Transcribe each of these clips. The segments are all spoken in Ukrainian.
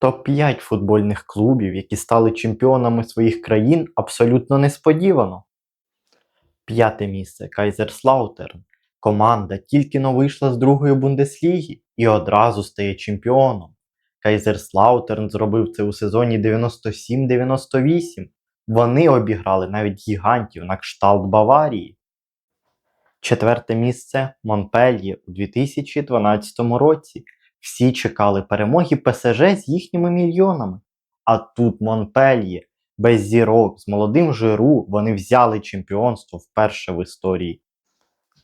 Топ-5 футбольних клубів, які стали чемпіонами своїх країн, абсолютно несподівано. П'яте місце Кайзерслаутерн. Команда тільки но вийшла з другої Бундесліги і одразу стає чемпіоном. Кайзерслаутерн зробив це у сезоні 97-98. Вони обіграли навіть гігантів на кшталт Баварії. Четверте місце Монпельє у 2012 році. Всі чекали перемоги ПСЖ з їхніми мільйонами. А тут Монпельє, без зірок, з молодим Жиру вони взяли чемпіонство вперше в історії.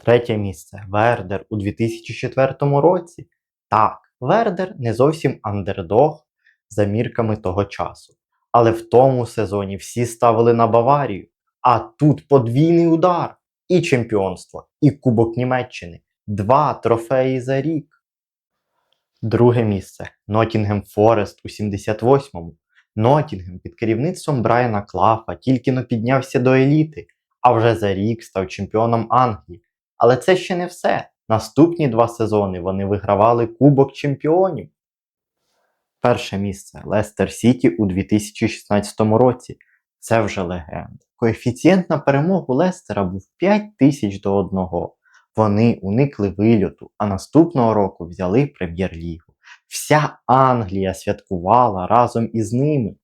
Третє місце Вердер у 2004 році. Так, Вердер не зовсім андердог за мірками того часу. Але в тому сезоні всі ставили на Баварію. А тут подвійний удар. І чемпіонство, і Кубок Німеччини. Два трофеї за рік. Друге місце Нотінгем Форест у 78-му. Нотінгем під керівництвом Брайана Клафа тільки но піднявся до еліти, а вже за рік став чемпіоном Англії. Але це ще не все. Наступні два сезони вони вигравали Кубок Чемпіонів. Перше місце Лестер Сіті у 2016 році. Це вже легенда. Коефіцієнт на перемогу Лестера був 5 тисяч до 1. Вони уникли вильоту, а наступного року взяли прем'єр-лігу. Вся Англія святкувала разом із ними.